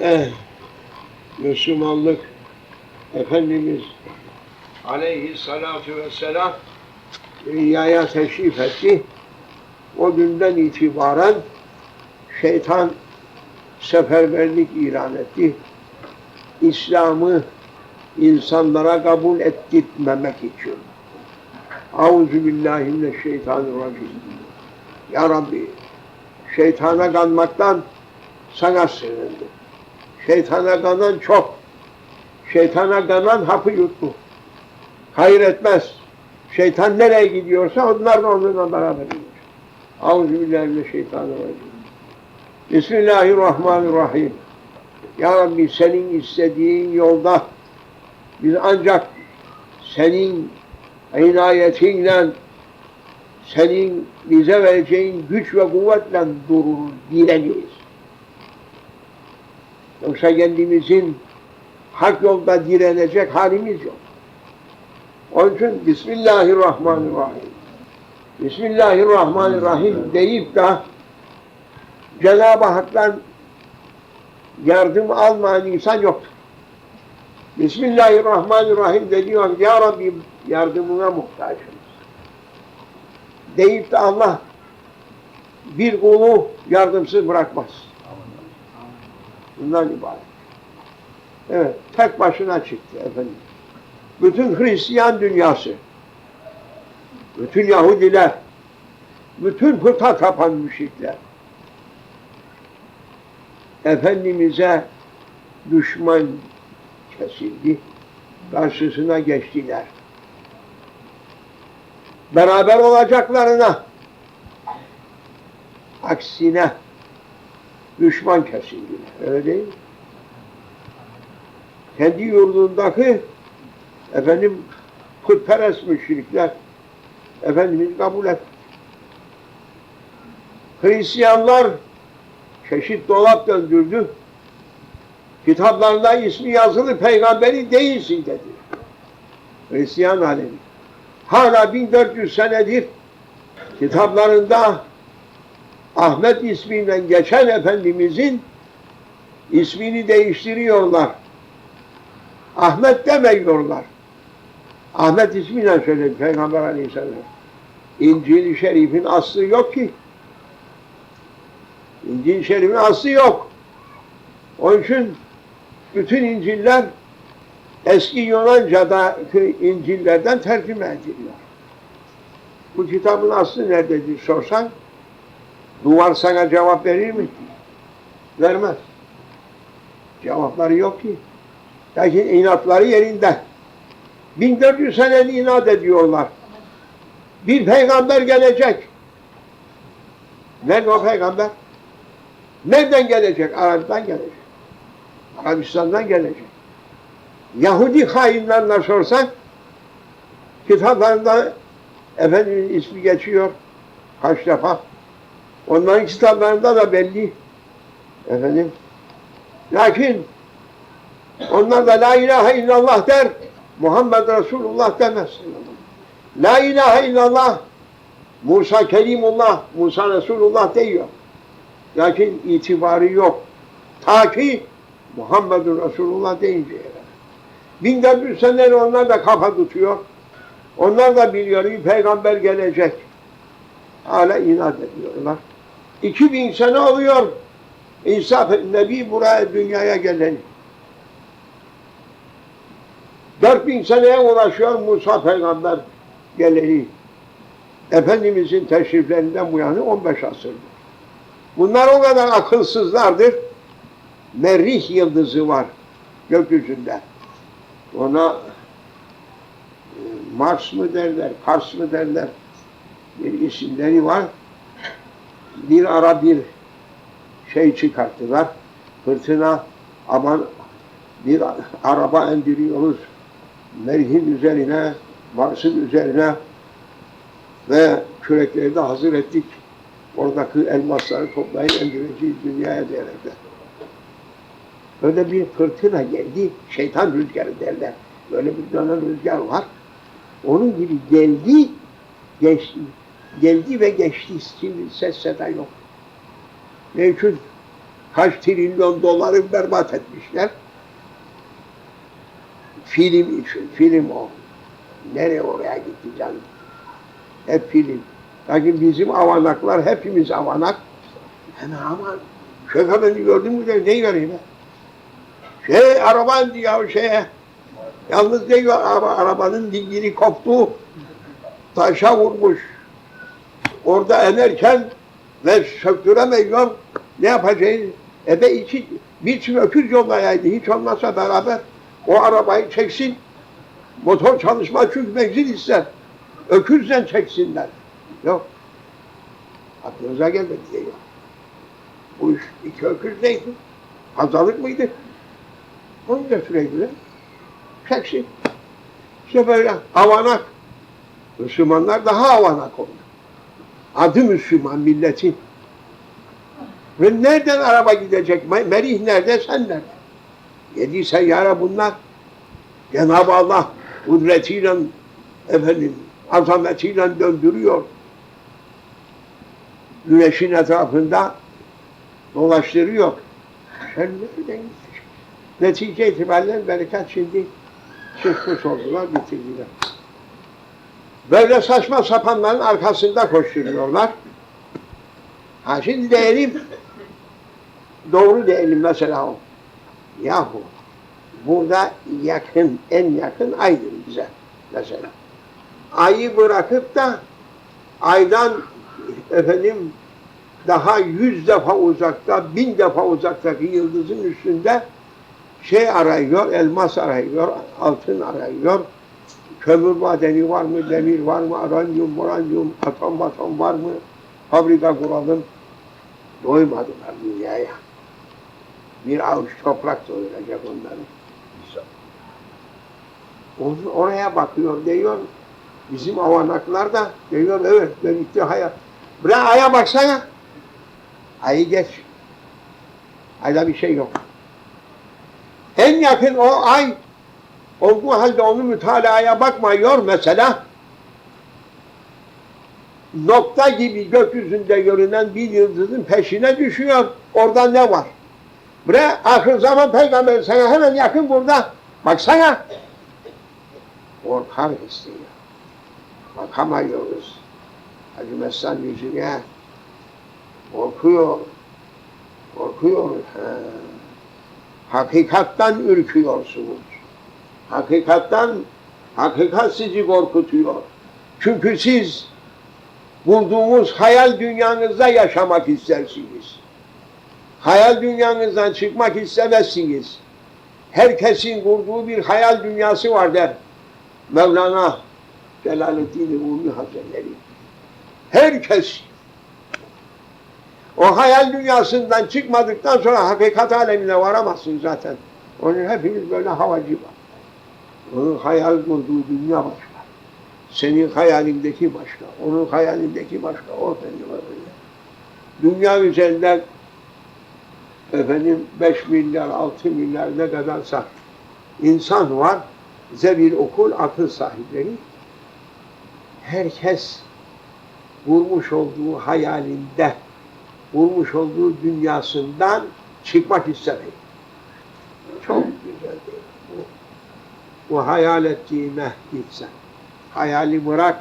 Eh, Müslümanlık Efendimiz aleyhissalatu vesselam dünyaya teşrif etti. O günden itibaren şeytan seferberlik ilan etti. İslam'ı insanlara kabul ettirmemek için. Auzu billahi mineşşeytanirracim. Ya Rabbi, şeytana kanmaktan sana sığındım. Şeytana kanan çok. Şeytana kanan hapı yuttu. Hayır etmez. Şeytan nereye gidiyorsa onlar da onunla beraber gidiyor. Euzubillahimineşşeytanirracim. Bismillahirrahmanirrahim. Ya Rabbi senin istediğin yolda biz ancak senin inayetinle senin bize vereceğin güç ve kuvvetle durur, direniyoruz. Yoksa kendimizin hak yolda direnecek halimiz yok. Onun için Bismillahirrahmanirrahim. Bismillahirrahmanirrahim deyip de Cenab-ı Hak'tan yardım almayan insan yoktur. Bismillahirrahmanirrahim dediyor Ya Rabbi yardımına muhtacım. Deyip de Allah bir kulu yardımsız bırakmaz. Bundan ibaret. Evet, tek başına çıktı efendim. Bütün Hristiyan dünyası, bütün Yahudiler, bütün puta tapan müşrikler, Efendimiz'e düşman kesildi, karşısına geçtiler. Beraber olacaklarına, aksine düşman kesildiler. Öyle değil? Kendi yurdundaki efendim putperest müşrikler Efendimiz kabul etti. Hristiyanlar çeşit dolap döndürdü. Kitaplarında ismi yazılı peygamberi değilsin dedi. Hristiyan alemi. Hala 1400 senedir kitaplarında Ahmet ismiyle geçen Efendimizin ismini değiştiriyorlar. Ahmet demiyorlar. Ahmet ismiyle söyledi Peygamber Aleyhisselam. İncil-i Şerif'in aslı yok ki. İncil-i Şerif'in aslı yok. Onun için bütün İncil'ler eski Yunanca'daki İncil'lerden tercüme ediliyor. Bu kitabın aslı nerededir sorsan duvar sana cevap verir mi? Vermez. Cevapları yok ki. Lakin inatları yerinde. 1400 seneli inat ediyorlar. Bir peygamber gelecek. Nerede o peygamber? Nereden gelecek? Arap'tan gelecek. Arabistan'dan gelecek. Yahudi hainlerine sorsak kitaplarında Efendimiz'in ismi geçiyor kaç defa. Onların kitaplarında da belli. Efendim. Lakin onlar da la ilahe illallah der. Muhammed Resulullah demez. La ilahe illallah Musa Kelimullah, Musa Resulullah diyor. Lakin itibarı yok. Ta ki Muhammedun Resulullah deyinceye kadar. 1400 seneleri onlar da kafa tutuyor. Onlar da biliyor bir peygamber gelecek. Hala inat ediyorlar. 2000 sene oluyor İsa Nebi buraya dünyaya geleni. 4000 seneye ulaşıyor Musa peygamber geleni. Efendimizin teşriflerinden bu yana 15 asırdır. Bunlar o kadar akılsızlardır. Merrih yıldızı var gökyüzünde. Ona e, Mars mı derler, Kars mı derler bir isimleri var. Bir ara bir şey çıkarttılar. Fırtına aman bir araba indiriyoruz. Merhin üzerine, Mars'ın üzerine ve kürekleri de hazır ettik. Oradaki elmasları toplayıp indireceğiz dünyaya diyerekten. Öyle bir fırtına geldi, şeytan rüzgarı derler. Böyle bir dönen rüzgar var. Onun gibi geldi, geçti. Geldi ve geçti. Şimdi ses seda yok. Ne için? kaç trilyon doları berbat etmişler. Film için, film o. Nereye oraya gitti canım? Hep film. Lakin bizim avanaklar hepimiz avanak. Yani aman beni gördün mü de ne göreyim ben? Şey araban diyor şeye. Yalnız ne arabanın dingili koptu. Taşa vurmuş. Orada enerken ve söktüremiyor. Ne yapacağız? Ebe iki, bir öküz yollayaydı. Hiç olmazsa beraber o arabayı çeksin. Motor çalışma çünkü menzil ister. Öküzle çeksinler. Yok. Aklınıza gelmedi diyor. Bu iş iki öküz neydi? Pazarlık mıydı? Onu götüreydiler. Çeksin. İşte böyle avanak. Müslümanlar daha avanak oldu. Adı Müslüman milletin. Ve nereden araba gidecek? Me- Merih nerede, sen nerede? Yedi seyyare bunlar. Cenab-ı Allah kudretiyle, efendim, azametiyle döndürüyor. Güneşin etrafında dolaştırıyor. Sen nereden? Netice itibariyle bereket şimdi çıkmış oldular, bitirdiler. Böyle saçma sapanların arkasında koşturuyorlar. Ha şimdi diyelim, doğru diyelim mesela o. Yahu, burada yakın, en yakın aydır bize mesela. Ayı bırakıp da aydan efendim daha yüz defa uzakta, bin defa uzaktaki yıldızın üstünde şey arıyor, elmas arıyor, altın arıyor, kömür madeni var mı, demir var mı, aranyum, moranyum, atom atom var mı, fabrika kuralım. Doymadılar dünyaya. Bir avuç toprak doyuracak onları. Onu- Oraya bakıyor diyor, bizim avanaklar da diyor, evet ben hayat. Bre aya baksana. Ayı geç. Ayda bir şey yok. En yakın o ay olduğu halde onu mütalaya bakmıyor mesela. Nokta gibi gökyüzünde görünen bir yıldızın peşine düşüyor. Orada ne var? Bre ahir zaman peygamber sana hemen yakın burada. Baksana. Korkar istiyor. Bakamıyoruz. Hacı Meslan yüzüne korkuyor. Korkuyor. Ha. Hakikattan ürküyorsunuz. Hakikattan, hakikat sizi korkutuyor. Çünkü siz bulduğunuz hayal dünyanızda yaşamak istersiniz. Hayal dünyanızdan çıkmak istemezsiniz. Herkesin kurduğu bir hayal dünyası var der. Mevlana Celaleddin Rumi Hazretleri. Herkes o hayal dünyasından çıkmadıktan sonra hakikat alemine varamazsın zaten. Onun hepimiz böyle havacı var. Onun hayal kurduğu dünya başka. Senin hayalindeki başka. Onun hayalindeki başka. O senin öyle. Dünya üzerinde efendim 5 milyar, 6 milyar ne kadarsa insan var. Zevil okul, akıl sahipleri. Herkes vurmuş olduğu hayalinde vurmuş olduğu dünyasından çıkmak istemiyor. Çok. Bu hayal ettiğine gitsen. Hayali bırak.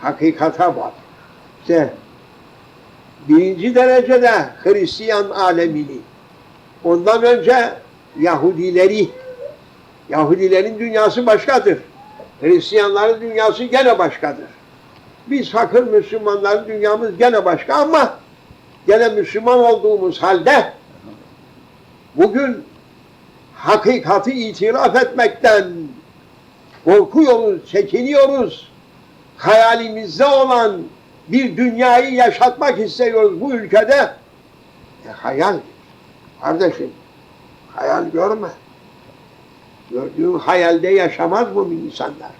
Hakikata bak. İşte birinci derecede Hristiyan alemini, ondan önce Yahudileri, Yahudilerin dünyası başkadır. Hristiyanların dünyası gene başkadır. Biz fakir Müslümanların dünyamız gene başka ama gene Müslüman olduğumuz halde bugün hakikati itiraf etmekten korkuyoruz, çekiniyoruz. Hayalimizde olan bir dünyayı yaşatmak istiyoruz bu ülkede. E, hayal. Kardeşim, hayal görme. Gördüğün hayalde yaşamaz bu insanlar.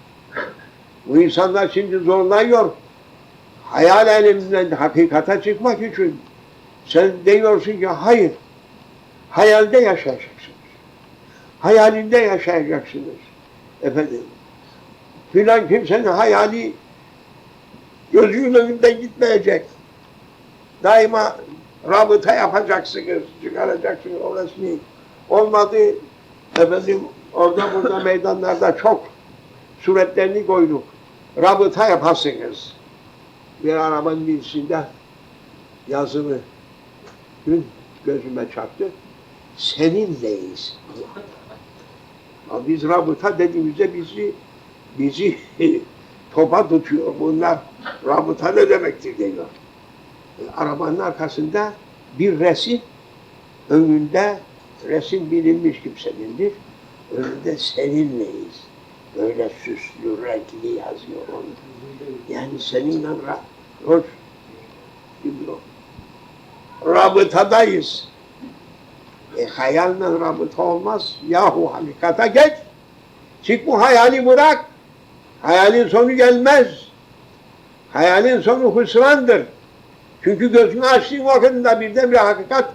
Bu insanlar şimdi zorlanıyor. Hayal aleminden hakikate çıkmak için. Sen diyorsun ki hayır. Hayalde yaşayacaksınız. Hayalinde yaşayacaksınız. Efendim. Filan kimsenin hayali gözünün önünden gitmeyecek. Daima rabıta yapacaksınız, çıkaracaksınız o resmi. Olmadı efendim orada burada meydanlarda çok suretlerini koyduk. Rabıta yapasınız. Bir arabanın birisinde yazılı dün gözüme çarptı. Seninleyiz. Biz rabıta dediğimizde bizi bizi topa tutuyor. Bunlar rabıta ne demektir diyor. E, Arabanın arkasında bir resim, önünde resim bilinmiş kimsenindir. Önünde seninleyiz. Böyle süslü, renkli yazıyor onu. Yani seninle ra hoş. Rabıtadayız. E hayalle rabıta olmaz. Yahu hakikate geç. Çık bu hayali bırak. Hayalin sonu gelmez. Hayalin sonu hüsrandır. Çünkü gözünü açtığın vakitinde birdenbire hakikat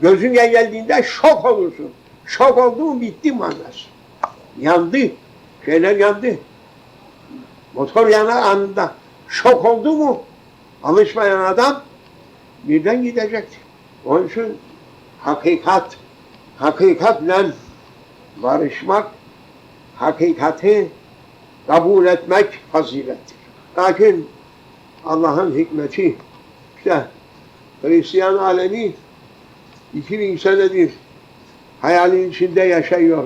gözüne geldiğinde şok olursun. Şok olduğun bitti manası. Yandı. Şeyler yandı. Motor yanar anında. Şok oldu mu alışmayan adam birden gidecektir. Onun için hakikat, hakikatle barışmak, hakikati kabul etmek fazilettir. Lakin Allah'ın hikmeti işte Hristiyan alemi 2000 senedir hayalin içinde yaşıyor.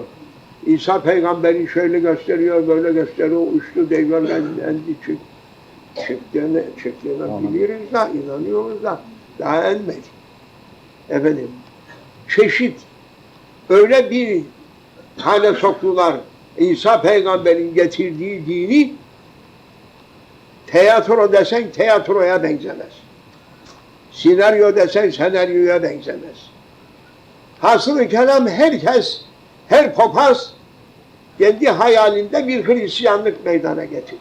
İsa peygamberi şöyle gösteriyor, böyle gösteriyor, uçtu devlerden çık, çıktığını, çıktığını biliriz da, inanıyoruz da, daha elmedi. Efendim, çeşit, öyle bir hale soktular, İsa peygamberin getirdiği dini, tiyatro desen tiyatroya benzemez. Senaryo desen senaryoya benzemez. Hasılı kelam herkes, her papaz kendi hayalinde bir Hristiyanlık meydana getirdi.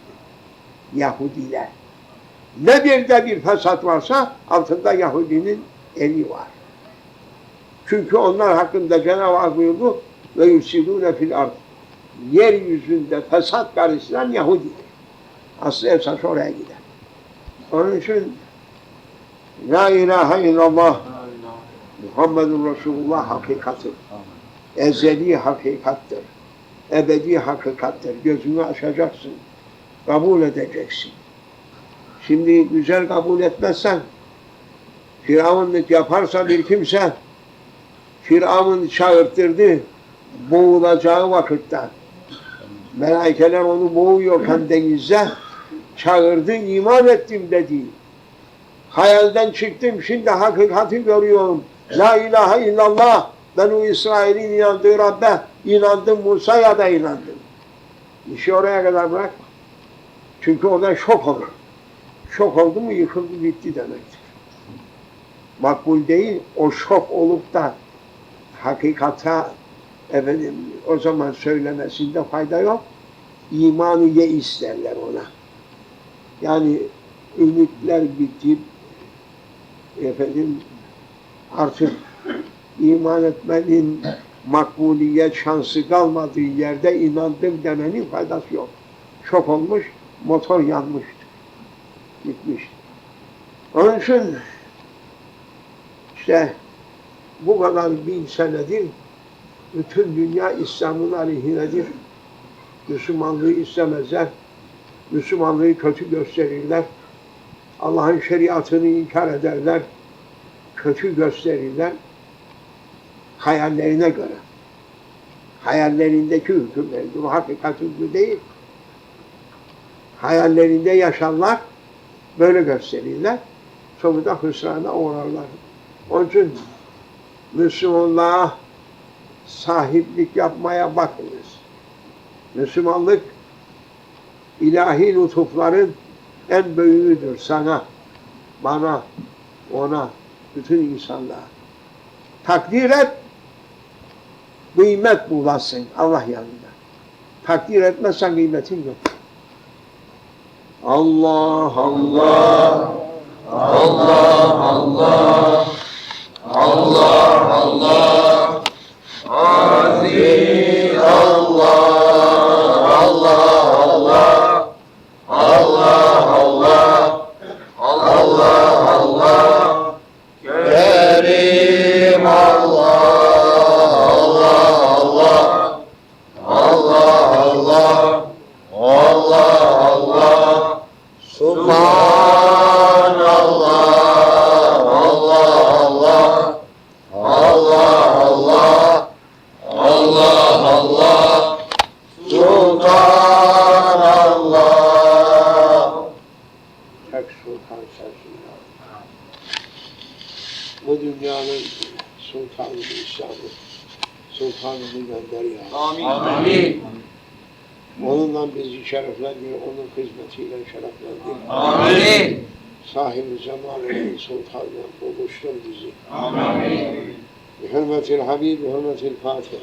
Yahudiler. Ne bir de bir fesat varsa altında Yahudinin eli var. Çünkü onlar hakkında Cenab-ı Hak buyurdu ve yusidûne fil ard. Yeryüzünde fesat karıştıran Yahudidir. Aslı esas oraya gider. Onun için La ilahe illallah Muhammedun Resulullah hakikattir. Ezeli hakikattir. Ebedi hakikattir. Gözünü açacaksın. Kabul edeceksin. Şimdi güzel kabul etmezsen Firavunluk yaparsa bir kimse Firavun çağırttırdı boğulacağı vakitte Melaikeler onu boğuyorken denizde çağırdı, iman ettim dedi. Hayalden çıktım, şimdi hakikati görüyorum. La ilahe illallah, ben o İsrail'in inandığı Rabbe inandım, Musa'ya da inandım. İşi oraya kadar bırak. Çünkü oradan şok olur. Şok oldu mu yıkıldı bitti demektir. Makbul değil, o şok olup da hakikata efendim o zaman söylemesinde fayda yok. İmanı ye isterler ona. Yani ümitler bitip efendim artık iman etmenin makbuliyet şansı kalmadığı yerde inandım demenin faydası yok. Çok olmuş, motor yanmıştı. Gitmişti. Onun için işte bu kadar bin senedir bütün dünya İslam'ın aleyhinedir. Müslümanlığı istemezler. Müslümanlığı kötü gösterirler. Allah'ın şeriatını inkar ederler. Kötü gösterirler. Hayallerine göre. Hayallerindeki hükümleridir. Bu hakikat hükmü değil. Hayallerinde yaşarlar. Böyle gösterirler. Sonunda hüsrana uğrarlar. Onun için Müslümanlığa sahiplik yapmaya bakınız. Müslümanlık ilahi lütufların en büyüğüdür sana, bana, ona, bütün insanlığa. Takdir et, kıymet bulasın Allah yanında. Takdir etmezsen kıymetin yok. Allah Allah Allah Allah Allah Allah. Aziz Sultan Allah. Tek Sultan sensin ya. Bu dünyanın Sultanı İslam'ı. Sultanını gönder ya. Amin. Amin. Onunla bizi şereflendir, onun hizmetiyle şereflendir. Amin. Sahibi zamanının sultanla buluştur bizi. Amin. Bi hürmetil Habib, bi hürmetil Fatiha.